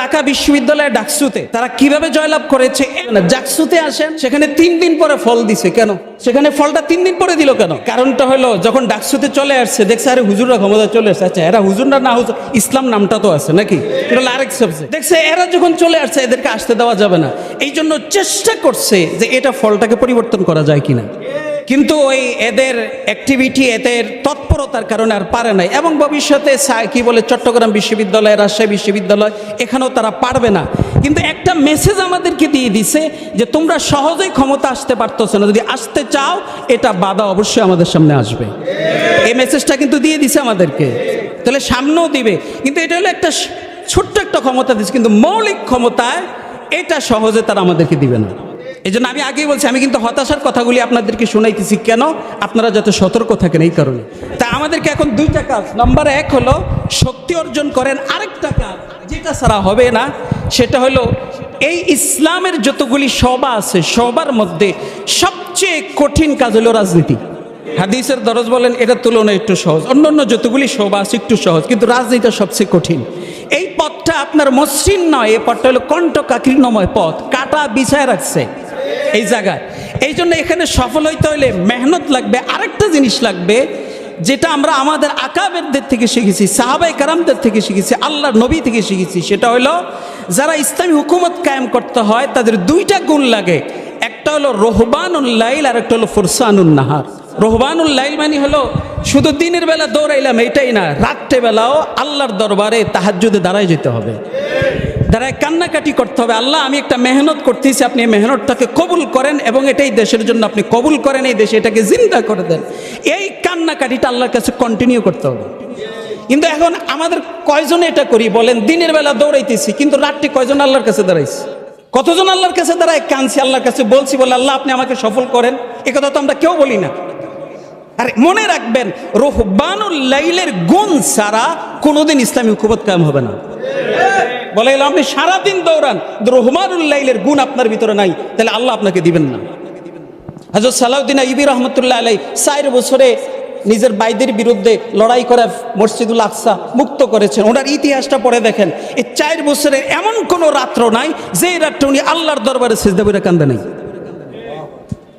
ঢাকা বিশ্ববিদ্যালয়ে ডাকসুতে তারা কীভাবে জয়লাভ করেছে? ডাকসুতে আসেন। সেখানে তিন দিন পরে ফল দিছে কেন? সেখানে ফলটা তিন দিন পরে দিল কেন? কারণটা হলো যখন ডাকসুতে চলে আসছে দেখছে আরে হুজুররা ক্ষমতা চলে আসছে আচ্ছা এরা হুজুররা না হুজুর ইসলাম নামটা তো আছে নাকি? এটা আরেক সাবজেক্ট দেখছে এরা যখন চলে আসছে এদেরকে আসতে দেওয়া যাবে না। এই জন্য চেষ্টা করছে যে এটা ফলটাকে পরিবর্তন করা যায় কিনা। কিন্তু ওই এদের অ্যাক্টিভিটি এদের তৎপরতার কারণে আর পারে নাই। এবং ভবিষ্যতে কি বলে, চট্টগ্রাম বিশ্ববিদ্যালয়, রাজশাহী বিশ্ববিদ্যালয়, এখানেও তারা পারবে না। কিন্তু একটা মেসেজ আমাদেরকে দিয়ে দিছে যে তোমরা সহজেই ক্ষমতা আসতে পারতেছো না। যদি আসতে চাও, এটা বাধা অবশ্যই আমাদের সামনে আসবে। এই মেসেজটা কিন্তু দিয়ে দিছে আমাদেরকে। তাহলে সামনেও দিবে। কিন্তু এটা হলো একটা ছোট্ট একটা ক্ষমতা দিচ্ছে কিন্তু মৌলিক ক্ষমতায় এটা সহজে তারা আমাদেরকে দিবে না। এই জন্য আমি আগেই বলছি, আমি কিন্তু হতাশার কথাগুলি আপনাদেরকে শোনাইতেছি। কেন? আপনারা যাতে সতর্ক থাকেন এই কারণে। তা আমাদেরকে এখন দুইটা কাজ। নাম্বার এক হলো, শক্তি অর্জন করেন আরেকটা কাজ, যেটা ছাড়া হবে না, সেটা হলো, এই ইসলামের যতগুলি সভা আছে সবার মধ্যে সবচেয়ে কঠিন কাজ হলো রাজনীতি। হাদিসের দরজ বলেন, এটা তুলনায় একটু সহজ। অন্য অন্য যতগুলি সভা আছে, একটু সহজ, কিন্তু রাজনীতিটা সবচেয়ে কঠিন। এই পথটা আপনার মসৃণ নয়, এই পথটা হলো কণ্ঠকাকীর্ণময় পথ, কাটা বিছায় রাখছে। এই জায়গায়। এই জন্য এখানে সফল হইতে হলে মেহনত লাগবে, আরেকটা জিনিস লাগবে, যেটা আমরা আমাদের আকাবেরদের থেকে শিখেছি সাহাবাই কারামদের থেকে শিখেছি, আল্লাহর নবী থেকে শিখেছি, সেটা হলো যারা ইসলামী হুকুমত কায়েম করতে হয়, তাদের দুইটা গুণ লাগে। একটা হলো রোহবানুল লাইল আর একটা হলো ফুরসানুল নাহার। রোহবানুল লাইল মানে হলো শুধু দিনের বেলা দৌড়াইলাম এইটাই না, রাত্রেবেলাও আল্লাহর দরবারে তাহাজ্জুদে দাঁড়ায় যেতে হবে। দাঁড়ায় কান্নাকাটি করতে হবে। আল্লাহ, আমি একটা মেহনত করতেছি, আপনি এই মেহনতটাকে কবুল করেন এবং এটাই দেশের জন্য আপনি কবুল করেন, এই দেশে এটাকে জিন্দা করে দেন। এই কান্নাকাটিটা আল্লাহর কাছে কন্টিনিউ করতে হবে। কিন্তু এখন আমাদের কয়জন এটা করি বলেন? দিনের বেলা দৌড়াইতেছি, কিন্তু রাত্রে কয়জন আল্লাহর কাছে দাঁড়াইছি? কতজন আল্লাহর কাছে দাঁড়ায়? কানছি আল্লাহর কাছে বলছি, বলে, আল্লাহ, আপনি আমাকে সফল করেন। এ কথা তো আমরা কেউ বলি না। আর, মনে রাখবেন, রোহবানুল লাইলের গুণ ছাড়া কোনোদিন ইসলামী হুকুমত কায়েম হবে না। বলে গেল আপনি সারাদিন দৌড়ান, কিন্তু রহমানুল লাইলের গুণ আপনার ভিতরে নাই, তাহলে আল্লাহ আপনাকে দিবেন না। হাজর সালাউদ্দিন ইবি রহমতুল্লাহ আলাই চার বছরে নিজের বাইদের বিরুদ্ধে লড়াই করে মসজিদুল আকসা মুক্ত করেছেন। ওনার ইতিহাসটা পড়ে দেখেন, এই চার বছরে এমন কোনো রাত্র নাই যে রাত্রে উনি আল্লাহর দরবারে সেজদাবিরা কান্দে নাই।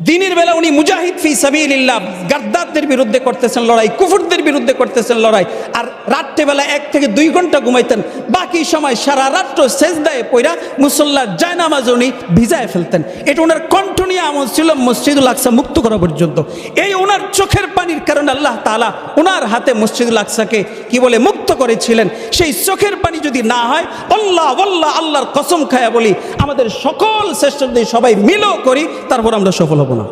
দিনের বেলা উনি মুজাহিদ ফি সাবিলিল্লাহ গাদ্দারদের বিরুদ্ধে করতেছেন লড়াই, কুফুরদের বিরুদ্ধে করতেছেন লড়াই, আর রাত্রেবেলা এক থেকে দুই ঘণ্টা ঘুমাইতেন। বাকি সময় সারা রাত্র সেজদায় পইরা মুসল্লার জায়নামাজ উনি ভিজায় ফেলতেন। এটা ওনার কণ্ঠ নিয়ে আমল ছিল মসজিদুল আকসা মুক্ত করা পর্যন্ত। এই ওনার চোখের পানির কারণে আল্লাহ তালা ওনার হাতে মসজিদুল আকসাকে কি বলে করেছিলেন। সেই চোখের পানি যদি না হয় আল্লাহ আল্লাহ আল্লাহর কসম খায়া বলি, আমাদের সকল শ্রেষ্ঠদের সবাই মিলও করি, তারপর আমরা সফল হব না।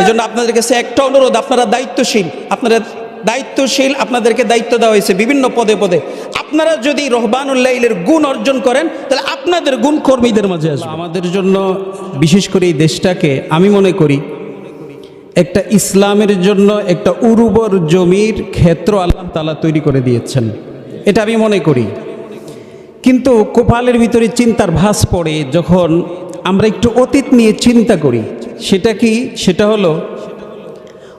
এই জন্য আপনাদের কাছে একটা অনুরোধ, আপনারা দায়িত্বশীল আপনারা দায়িত্বশীল, আপনাদেরকে দায়িত্ব দেওয়া হয়েছে বিভিন্ন পদে পদে। আপনারা যদি রহবানুল্লাইলের গুণ অর্জন করেন, তাহলে আপনাদের গুণ কর্মীদের মাঝে আসবে। আমাদের জন্য বিশেষ করে এই দেশটাকে আমি মনে করি একটা ইসলামের জন্য একটা উর্বর জমির ক্ষেত্র আল্লাহ তালা তৈরি করে দিয়েছেন। এটা আমি মনে করি। কিন্তু কোপালের ভিতরে চিন্তার ভাস পড়ে যখন আমরা একটু অতীত নিয়ে চিন্তা করি। সেটা কি? সেটা হলো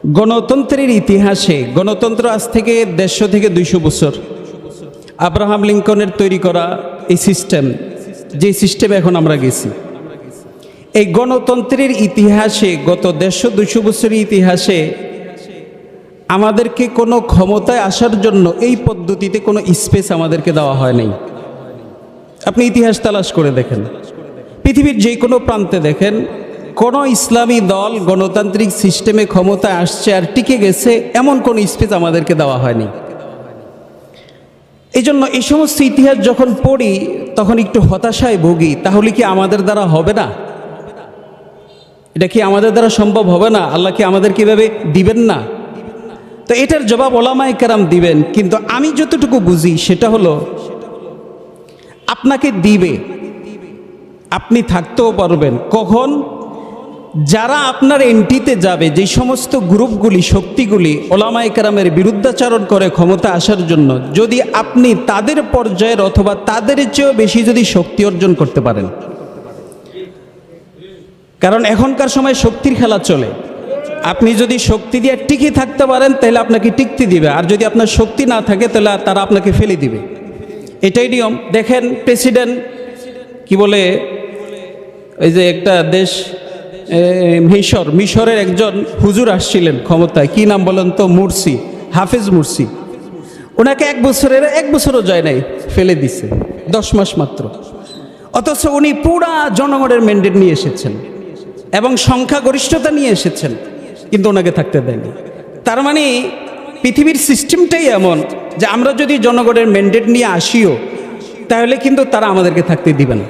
গণতন্ত্রের ইতিহাসে, গণতন্ত্র আজ থেকে দেড়শো থেকে দুইশো বছর। আব্রাহাম লিঙ্কনের তৈরি করা এই সিস্টেম, যে সিস্টেমে এখন আমরা গেছি। এই গণতন্ত্রের ইতিহাসে গত দেড়শো দুইশো বছরের ইতিহাসে আমাদেরকে কোনো ক্ষমতায় আসার জন্য এই পদ্ধতিতে কোনো স্পেস আমাদেরকে দেওয়া হয় নাই। আপনি ইতিহাস তালাশ করে দেখেন। পৃথিবীর যে কোনো প্রান্তে দেখেন, কোনো ইসলামী দল গণতান্ত্রিক সিস্টেমে ক্ষমতায় আসছে আর টিকে গেছে, এমন কোনো স্পেস আমাদেরকে দেওয়া হয়নি। এই জন্য এই সমস্ত ইতিহাস যখন পড়ি, তখন একটু হতাশায় ভুগি, তাহলে কি আমাদের দ্বারা হবে না? এটা কি আমাদের দ্বারা সম্ভব হবে না? আল্লাহ কি আমাদের কীভাবে দিবেন না? তো এটার জবাব ওলামায় কেরাম দিবেন, কিন্তু আমি যতটুকু বুঝি সেটা হলো, আপনাকে দিবে, আপনি থাকতেও পারবেন। কখন? যারা আপনার এন্ট্রিতে যাবে, যে সমস্ত গ্রুপগুলি, শক্তিগুলি ওলামায় কেরামের বিরুদ্ধাচারণ করে ক্ষমতা আসার জন্য, যদি আপনি তাদের পর্যায়ের অথবা তাদের চেয়েও বেশি যদি শক্তি অর্জন করতে পারেন। কারণ এখনকার সময় শক্তির খেলা চলে। আপনি যদি শক্তি দিয়ে টিকে থাকতে পারেন, তাহলে আপনাকে টিকতে দিবে। আর যদি আপনার শক্তি না থাকে, তাহলে তারা আপনাকে ফেলে দিবে। এটাই নিয়ম। দেখেন প্রেসিডেন্ট, কি বলে, ওই যে একটা দেশ মিশর, মিশরের একজন হুজুর আসছিলেন ক্ষমতায়। কি নাম বলেন তো? মুরসি, হাফিজ মুরসি। ওনাকে এক বছরের, এক বছরও যায় নাই, ফেলে দিছে, দশ মাস মাত্র। অথচ উনি পুরা জনগণের ম্যান্ডেট নিয়ে এসেছেন। এবং সংখ্যাগরিষ্ঠতা নিয়ে এসেছেন, কিন্তু ওনাকে থাকতে দেয়নি। তার মানে পৃথিবীর সিস্টেমটাই এমন যে আমরা যদি জনগণের ম্যান্ডেট নিয়ে আসিও, তাহলে কিন্তু তারা আমাদেরকে থাকতে দিবে না।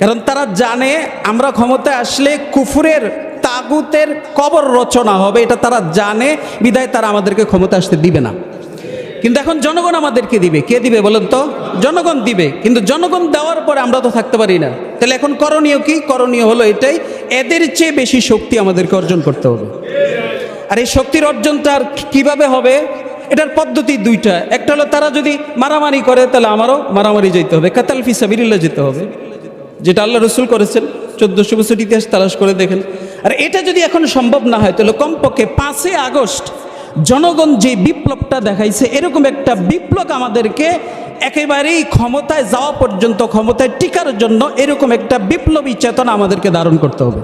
কারণ তারা জানে আমরা ক্ষমতায় আসলে কুফুরের তাগুতের কবর রচনা হবে, এটা তারা জানে বিদায় তারা আমাদেরকে ক্ষমতা আসতে দিবে না। কিন্তু এখন জনগণ আমাদেরকে দিবে। কে দিবে বলেন তো? জনগণ দিবে। কিন্তু জনগণ দেওয়ার পরে আমরা তো থাকতে পারি না। তাহলে এখন করণীয় কি? করণীয় হলো এটাই, এদের চেয়ে বেশি শক্তি আমাদেরকে অর্জন করতে হবে। আর এই শক্তির অর্জনটা আর কীভাবে হবে? এটার পদ্ধতি দুইটা। একটা হলো তারা যদি মারামারি করে, তাহলে আমারও মারামারি যেতে হবে। কাতাল ফিসাবিরিল্লা যেতে হবে। যেটা আল্লাহ রসুল করেছেন, চোদ্দশো বছর ইতিহাস তালাশ করে দেখেন। আর এটা যদি এখন সম্ভব না হয়, তাহলে কমপক্ষে পাঁচই আগস্ট জনগণ যে বিপ্লবটা দেখাইছে, এরকম একটা বিপ্লব আমাদেরকে একেবারেই ক্ষমতায় যাওয়া পর্যন্ত, ক্ষমতায় টিকার জন্য এরকম একটা বিপ্লবী চেতনা আমাদেরকে ধারণ করতে হবে।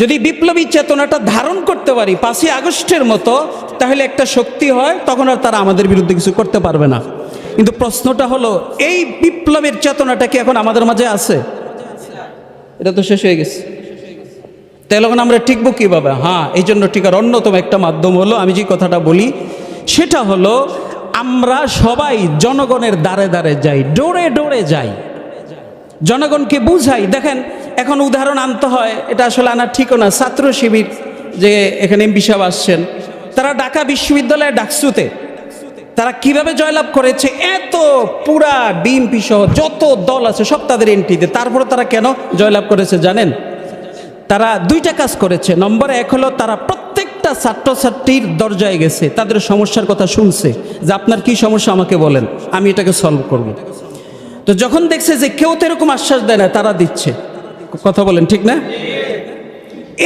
যদি বিপ্লবী চেতনাটা ধারণ করতে পারি পাঁচই আগস্টের মতো, তাহলে একটা শক্তি হয়, তখন আর তারা আমাদের বিরুদ্ধে কিছু করতে পারবে না। কিন্তু প্রশ্নটা হলো, এই বিপ্লবের চেতনাটা কি এখন আমাদের মাঝে আছে? এটা তো শেষ হয়ে গেছে। তাহলে এখন আমরা টিকবো কীভাবে? হ্যাঁ এই জন্য টিকার অন্যতম একটা মাধ্যম হলো, আমি যে কথাটা বলি, সেটা হলো আমরা সবাই জনগণের দ্বারে দ্বারে যাই, ডোরে ডোরে যাই। জনগণকে বুঝাই। দেখেন, এখন উদাহরণ আনতে হয়, এটা আসলে আনা ঠিকও না, ছাত্র শিবির যে এখানে এমপি সাহেব আসছেন, তারা ঢাকা বিশ্ববিদ্যালয়ে ডাকসুতে, তারা কীভাবে জয়লাভ করেছে, এত পুরা বিএনপি সহ যত দল আছে, সব তাদের এন্ট্রিতে, তারপরে তারা কেন জয়লাভ করেছে জানেন? তারা দুইটা কাজ করেছে। নম্বর এক হলো তারা প্রত্যেকটা ছাত্রছাত্রীর দরজায় গেছে, তাদের সমস্যার কথা শুনছে যে আপনার কি সমস্যা আমাকে বলেন, আমি এটাকে সলভ করব। তো যখন দেখছে যে কেউ তো এরকম আশ্বাস দেয় না, তারা দিচ্ছে। কথা বলেন, ঠিক না?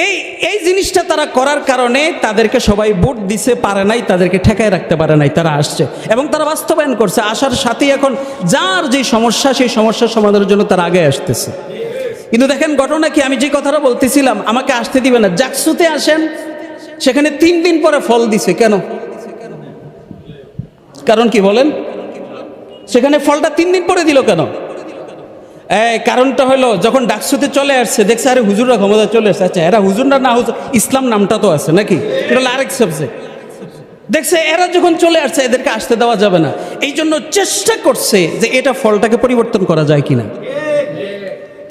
এই এই জিনিসটা তারা করার কারণে তাদেরকে সবাই ভোট দিছে, পারে নাই, তাদেরকে ঠেকায় রাখতে পারে নাই, তারা আসছে। এবং তারা বাস্তবায়ন করছে, আসার সাথেই এখন যার যে সমস্যা, সেই সমস্যার সমাধানের জন্য তারা আগে আসতেছে। কিন্তু দেখেন, ঘটনা কি? আমি যে কথাটা বলতেছিলাম, আমাকে আসতে দিবে না। জাকসুতে আসেন সেখানে তিন দিন পরে ফল দিছে, কেন? কারণ কি বলেন? সেখানে ফলটা তিন দিন পরে দিল কেন? কারণটা হলো, যখন ডাকসুতে চলে আসছে, দেখছে, আরে হুজুররা ক্ষমতা চলে আসছে আচ্ছা এরা হুজুররা না হুজুর, ইসলাম নামটা তো আছে নাকি? আরেক সাবজেক্ট দেখছে, এরা যখন চলে আসছে, এদেরকে আসতে দেওয়া যাবে না। এই জন্য চেষ্টা করছে যে এটা ফলটাকে পরিবর্তন করা যায় কিনা।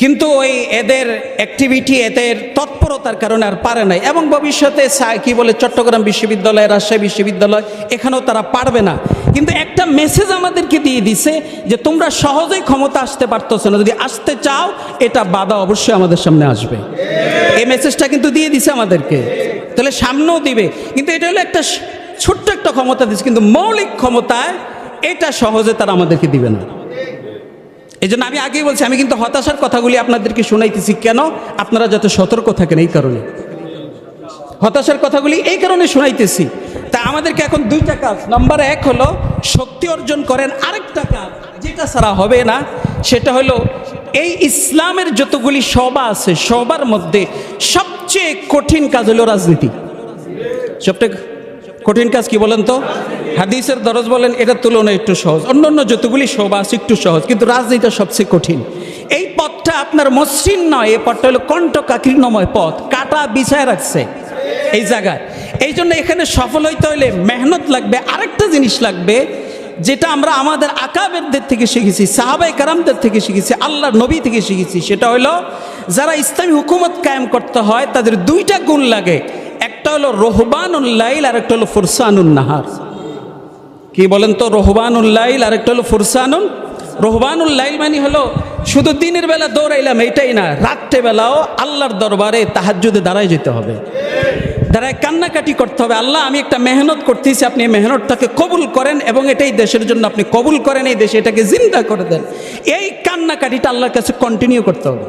কিন্তু ওই এদের অ্যাক্টিভিটি এদের তৎপরতার কারণে আর পারে নাই। এবং ভবিষ্যতে কি বলে, চট্টগ্রাম বিশ্ববিদ্যালয়, রাজশাহী বিশ্ববিদ্যালয়, এখানেও তারা পারবে না। কিন্তু একটা মেসেজ আমাদেরকে দিয়ে দিছে যে তোমরা সহজেই ক্ষমতা আসতে পারতেছো না। যদি আসতে চাও, এটা বাধা অবশ্যই আমাদের সামনে আসবে। এই মেসেজটা কিন্তু দিয়ে দিছে আমাদেরকে। তাহলে সামনেও দিবে। কিন্তু এটা হলো একটা ছোট্ট একটা ক্ষমতা দিচ্ছে কিন্তু মৌলিক ক্ষমতায় এটা সহজে তারা আমাদেরকে দিবে না। এই জন্য আমি আগেই বলছি, আমি কিন্তু হতাশার কথাগুলি আপনাদেরকে শোনাইতেছি। কেন? আপনারা যাতে সতর্ক থাকেন এই কারণে। হতাশার কথাগুলি এই কারণে শোনাইতেছি। তা আমাদেরকে এখন দুইটা কাজ। নাম্বার এক হলো, শক্তি অর্জন করেন আরেকটা কাজ, যেটা ছাড়া হবে না, সেটা হলো, এই ইসলামের যতগুলি সভা আছে সবার মধ্যে সবচেয়ে কঠিন কাজ হলো রাজনীতি। সবটা কঠিন কাজ কি বলেন তো? হাদিসের দরজ বলেন, এটা তুলনায় একটু সহজ। অন্য অন্য যতগুলি সভা আছে একটু সহজ, কিন্তু রাজনীতিটা সবচেয়ে কঠিন। এই পথটা আপনার মসৃণ নয়, এই পথটা হলো কণ্ঠকাকীর্ণময় পথ, কাটা বিছায় রাখছে এই জায়গায়। এই জন্য এখানে সফল হইতে হলে মেহনত লাগবে, আরেকটা জিনিস লাগবে, যেটা আমরা আমাদের আকাবেরদের থেকে শিখেছি সাহাবাই কারামদের থেকে শিখেছি, আল্লাহর নবী থেকে শিখেছি, সেটা হলো যারা ইসলামী হুকুমত কায়েম করতে হয়, তাদের দুইটা গুণ লাগে। একটা হলো রোহবানুল্লাইল আর একটা হলো ফুরসানুন নাহার। কি বলেন তো? রোহবানুল্লাইল আর একটা হলো ফুরসানুন। রোহবানুল্লাইল মানে হলো শুধু দিনের বেলা দৌড়াইলাম এটাই না, রাত্রে বেলাও আল্লাহর দরবারে তাহাজ্জুদে দাঁড়ায় যেতে হবে। দাঁড়ায় কান্নাকাটি করতে হবে। আল্লাহ, আমি একটা মেহনত করতেছি, আপনি এই মেহনতটাকে কবুল করেন এবং এটাই দেশের জন্য আপনি কবুল করেন, এই দেশে এটাকে জিন্দা করে দেন। এই কান্নাকাটিটা আল্লাহর কাছে কন্টিনিউ করতে হবে।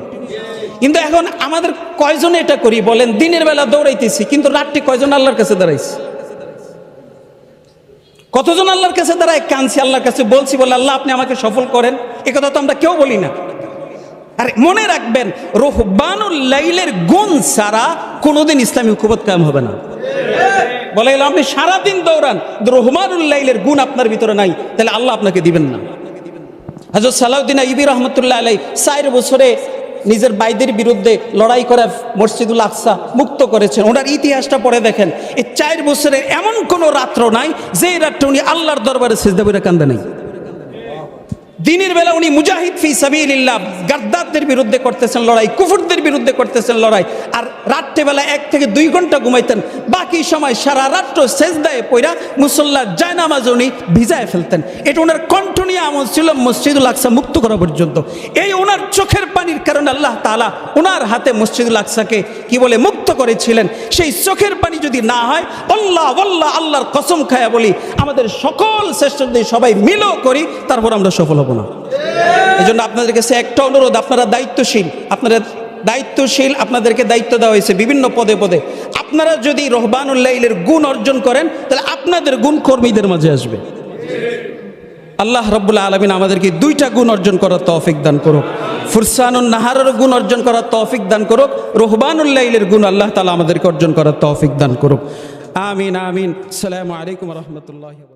কিন্তু এখন আমাদের কয়জন এটা করি? বলেন, দিনের বেলা দৌড়াইতেছি, কিন্তু রাত্রে কয়জন আল্লাহর কাছে দাঁড়াইছি? কতজন আল্লাহর কাছে দাঁড়ায়? কানছি আল্লাহর কাছে বলছি, বলে, আল্লাহ, আপনি আমাকে সফল করেন। এ কথা তো আমরা কেউ বলি না। আর, মনে রাখবেন, রোহবানুল লাইলের গুণ ছাড়া কোনোদিন ইসলামী হুকুমত কায়েম হবে না। বলে গেল আপনি সারাদিন দৌড়ান রহমানুল লাইলের গুণ আপনার ভিতরে নাই, তাহলে আল্লাহ আপনাকে দিবেন না। হাজর সালাউদ্দিন ইবি রহমতুল্লাহ আলাই চার বছরে নিজের বাইদের বিরুদ্ধে লড়াই করে মসজিদুল আকসা মুক্ত করেছেন। ওনার ইতিহাসটা পড়ে দেখেন এই চার বছরের এমন কোনো রাত্র নাই যে রাত্রে উনি আল্লাহর দরবারে সেজদা বইরা কান্দে নাই। দিনের বেলা উনি মুজাহিদ ফি সাবিলিল্লাহ গাদ্দারদের বিরুদ্ধে করতেছেন লড়াই, কুফুরদের বিরুদ্ধে করতেছেন লড়াই, আর রাত্রেবেলা এক থেকে দুই ঘণ্টা ঘুমাইতেন। বাকি সময় সারা রাত্র সেজদায় পইরা মুসল্লার জায়নামাজ উনি ভিজায় ফেলতেন। এটা ওনার কণ্ঠনীয় আমল ছিল মসজিদুল আকসা মুক্ত করা পর্যন্ত। এই চোখের পানির কারণে আল্লাহ তাআলা ওনার হাতে মসজিদুল আকসাকে কি বলে মুক্ত করেছিলেন। সেই চোখের পানি যদি না হয়, আল্লাহ আল্লাহ, আল্লাহর কসম খায়া বলি, আমাদের সকল শ্রেষ্ঠদের সবাই মিলও করি, তারপর আমরা সফল হব না। এই জন্য আপনাদের কাছে একটা অনুরোধ, আপনারা দায়িত্বশীল আপনারা দায়িত্বশীল, আপনাদেরকে দায়িত্ব দেওয়া হয়েছে বিভিন্ন পদে পদে। আপনারা যদি রহবানুল্লাইলের গুণ অর্জন করেন, তাহলে আপনাদের গুণ কর্মীদের মাঝে আসবে। আল্লাহ রব্বুল্লাহ আলমিন আমাদেরকে দুইটা গুণ অর্জন করার তৌফিক দান করুক। ফুরসানুন নাহারের গুণ অর্জন করার তৌফিক দান করুক রহবানুল্লাইলের গুণ আল্লাহ তালা আমাদেরকে অর্জন করার তৌফিক দান করুক। আমিন আমিন। সালামু আলাইকুম রহমতুল্লাহ